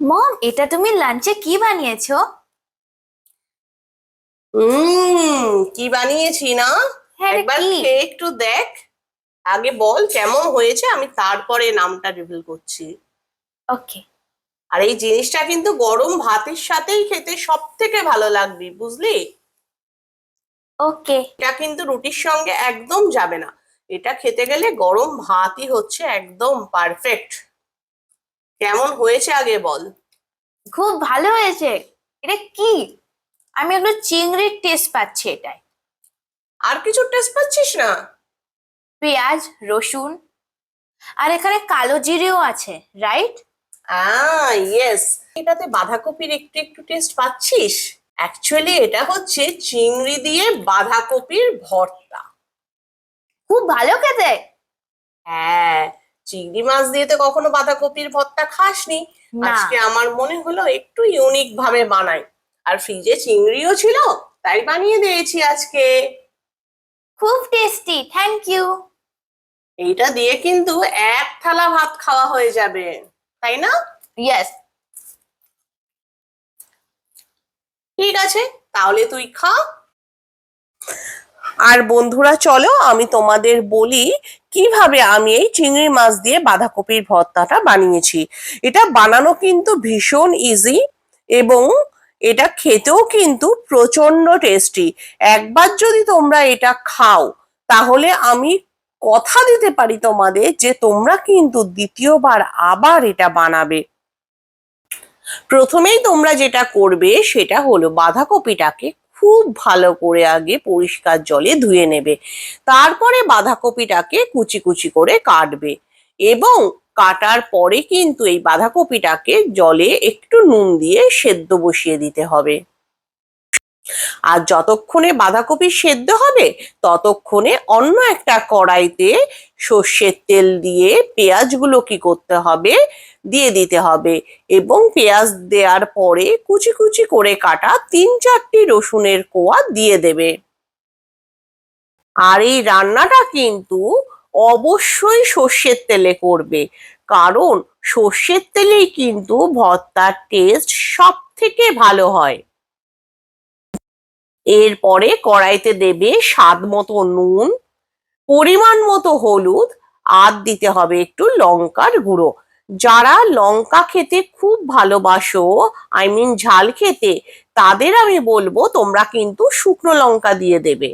মম এটা তুমি লাঞ্চে কি বানিয়েছো? হুম কি বানিয়েছি না? হ্যাঁ একবার খেয়ে একটু দেখ। আগে বল কেমন হয়েছে আমি তারপরে নামটা রিভিল করছি। ওকে আর এই জিনিসটা কিন্তু গরম ভাতের সাথেই খেতে সব থেকে ভালো লাগবে বুঝলি? ওকে এটা কিন্তু রুটির সঙ্গে একদম যাবে না। এটা খেতে গেলে গরম ভাতই হচ্ছে একদম পারফেক্ট কেমন হয়েছে আগে বল। খুব ভালো হয়েছে। এটা কি? আমি একটু চিংড়ির টেস্ট পাচ্ছি এটাই আর কিছু টেস্ট পাচ্ছিস না? পেঁয়াজ রসুন আর এখানে কালো জিরেও আছে রাইট আহ ইয়েস এটাতে বাঁধাকপির একটু একটু টেস্ট পাচ্ছিস? অ্যাকচুয়ালি এটা হচ্ছে চিংড়ি দিয়ে বাঁধাকপির ভর্তা। খুব ভালো খেতে। হ্যাঁ। চিংড়ি মাছ দিয়ে তো কখনো বাঁধাকপির ভর্তা খাসনি। আজকে আমার মনে হলো একটু ইউনিক ভাবে বানাই। আর ফ্রিজে চিংড়িও ছিল তাই বানিয়ে দিয়েছি আজকে। খুব টেস্টি থ্যাংক ইউ এইটা দিয়ে কিন্তু এক থালা ভাত খাওয়া হয়ে যাবে তাই না? ইয়েস ঠিক আছে তাহলে তুই খা। আর বন্ধুরা, চলো আমি তোমাদের বলি কীভাবে আমি এই চিংড়ি মাছ দিয়ে বাঁধাকপির ভর্তাটা বানিয়েছি। এটা বানানো কিন্তু ভীষণ ইজি এবং এটা খেতেও কিন্তু প্রচণ্ড টেস্টি একবার যদি তোমরা এটা খাও, তাহলে আমি কথা দিতে পারি তোমাদের যে তোমরা কিন্তু দ্বিতীয়বার আবার এটা বানাবে। প্রথমেই তোমরা যেটা করবে, সেটা হলো বাঁধাকপিটাকে খুব ভালো করে আগে পরিষ্কার জলে ধুয়ে নেবে। তারপরে বাঁধাকপিটাকে কুচি কুচি করে কাটবে এবং কাটার পরে কিন্তু এই বাঁধাকপিটাকে জলে একটু নুন দিয়ে সেদ্ধ বসিয়ে দিতে হবে। আর যতক্ষণে বাঁধাকপি সেদ্ধ হবে, ততক্ষণে অন্য একটা কড়াইতে সর্ষের তেল দিয়ে পেঁয়াজগুলো কি করতে হবে, দিয়ে দিতে হবে। এবং পেঁয়াজ দেওয়ার পরে কুচি কুচি করে কাটা তিন চারটি রসুনের কোয়া দিয়ে দেবে। আর এই রান্নাটা কিন্তু অবশ্যই সর্ষের তেলে করবে। কারণ সর্ষের তেলেই কিন্তু ভর্তার টেস্ট সব থেকে ভালো হয়। এরপরে কড়াইতে দেবে স্বাদ মতো নুন, পরিমাণ মতো হলুদ, আর দিতে হবে একটু লঙ্কার গুঁড়ো। যারা লঙ্কা খেতে খুব ভালোবাসো আই মিন ঝাল খেতে, তাদের আমি বলব তোমরা কিন্তু শুকনো লঙ্কা দিয়ে দেবে।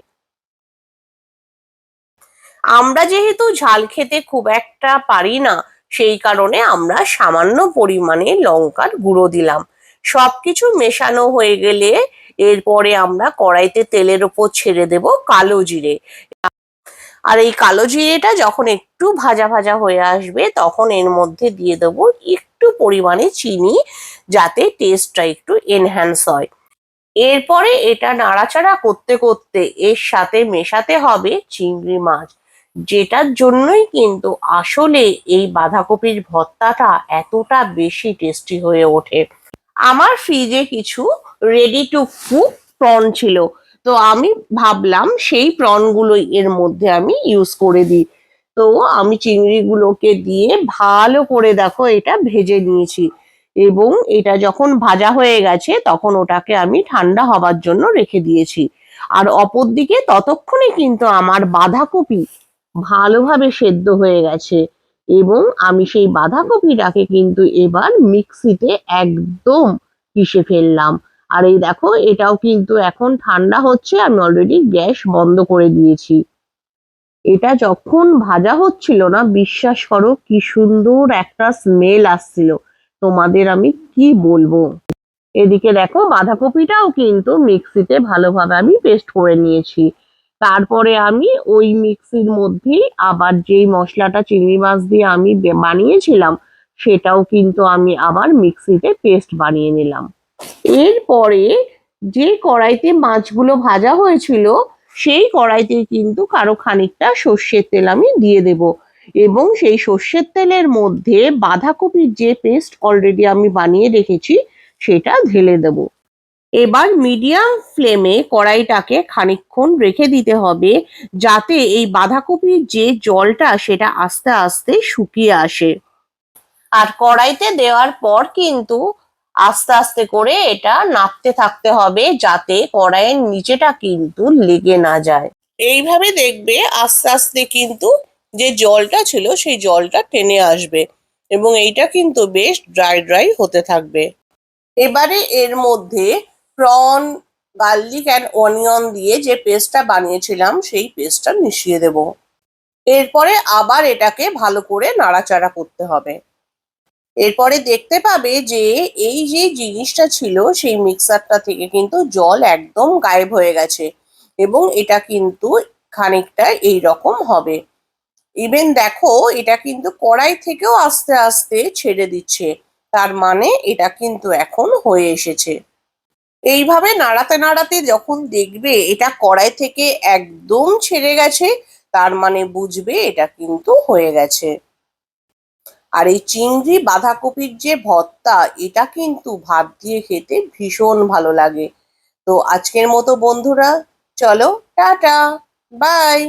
আমরা যেহেতু ঝাল খেতে খুব একটা পারি না, সেই কারণে আমরা সামান্য পরিমাণে লঙ্কার গুঁড়ো দিলাম। সবকিছু মেশানো হয়ে গেলে এরপরে আমরা কড়াইতে তেলের ওপর ছেড়ে দেব কালো জিরে। আর এই কালো জিরেটা যখন একটু ভাজা ভাজা হয়ে আসবে, তখন এর মধ্যে দিয়ে দেব একটু পরিমাণে চিনি, যাতে টেস্টটা একটু এনহ্যান্স হয়। এরপরে এটা নাড়াচাড়া করতে করতে এর সাথে মেশাতে হবে চিংড়ি মাছ। যেটার জন্যই কিন্তু আসলে এই বাঁধাকপির ভর্তাটা এতটা বেশি টেস্টি হয়ে ওঠে। আমার ফ্রিজে কিছু রেডি টু কুক প্রন ছিল। তো আমি ভাবলাম সেই প্রনগুলোই এর মধ্যে আমি ইউজ করে দিই। তো আমি চিংড়িগুলোকে দিয়ে ভালো করে দেখো এটা ভেজে নিয়েছি। এবং এটা যখন ভাজা হয়ে গেছে, তখন ওটাকে আমি ঠান্ডা হবার জন্য রেখে দিয়েছি। আর অপরদিকে ততক্ষণে কিন্তু আমার বাঁধাকপি ভালোভাবে সেদ্ধ হয়ে গেছে। এবং আমি সেই বাঁধাকপিটাকে কিন্তু এবার মিক্সিতে একদম পিষে ফেললাম। আর এই দেখো, এটাও কিন্তু এখন ঠান্ডা হচ্ছে, আমি অলরেডি গ্যাস বন্ধ করে দিয়েছি। এটা যখন ভাজা হচ্ছিল না, বিশ্বাস করো কি সুন্দর একটা স্মেল আসছিল। তোমাদের আমি কি বলব? এদিকে দেখো, বাঁধাকপিটাও কিন্তু মিক্সিতে ভালোভাবে আমি পেস্ট করে নিয়েছি। তারপরে আমি ওই মিক্সির মধ্যেই আবার যেই মশলাটা চিংড়ি মাছ দিয়ে আমি বানিয়েছিলাম, সেটাও কিন্তু আমি আবার মিক্সিতে পেস্ট বানিয়ে নিলাম। এরপরে যে কড়াইতে মাছগুলো ভাজা হয়েছিল, সেই কড়াইতে কিন্তু কারও খানিকটা সর্ষের তেল আমি দিয়ে দেব। এবং সেই সর্ষের তেলের মধ্যে বাঁধাকপির যে পেস্ট অলরেডি আমি বানিয়ে রেখেছি, সেটা ঢেলে দেব। এবার মিডিয়াম ফ্লেমে কড়াইটাকে খানিকক্ষণ রেখে দিতে হবে যাতে এই বাঁধাকপির যে জলটা সেটা আস্তে আস্তে শুকিয়ে আসে। আর কড়াইতে দেওয়ার পর কিন্তু আস্তে আস্তে করে এটা নাড়তে থাকতে হবে যাতে কড়াইয়ের নিচেটা কিন্তু লেগে না যায়। এইভাবে দেখবে আস্তে আস্তে কিন্তু যে জলটা ছিল সেই জলটা টেনে আসবে এবং এইটা কিন্তু বেশ ড্রাই ড্রাই হতে থাকবে। এবারে এর মধ্যে প্রন গার্লিক অ্যান্ড অনিয়ন দিয়ে যে পেস্টটা বানিয়েছিলাম, সেই পেস্টটা মিশিয়ে দেব। এরপরে আবার এটাকে ভালো করে নাড়াচাড়া করতে হবে। এরপরে দেখতে পাবে যে এই যে জিনিসটা ছিল, সেই মিক্সারটা থেকে কিন্তু জল একদম গায়েব হয়ে গেছে এবং এটা কিন্তু খানিকটা এই রকম হবে। ইভেন দেখো, এটা কিন্তু কড়াই থেকেও আস্তে আস্তে ছেড়ে দিচ্ছে, তার মানে এটা কিন্তু এখন হয়ে এসেছে। এইভাবে নাড়াতে নাড়াতে যখন দেখবে এটা কড়াই থেকে একদম ছেড়ে গেছে, তার মানে বুঝবে এটা কিন্তু হয়ে গেছে। আর এই চিংড়ি বাঁধাকপির যে ভর্তা, এটা কিন্তু ভাত দিয়ে খেতে ভীষণ ভালো লাগে। তো আজকের মতো বন্ধুরা, চলো, টাটা, বাই।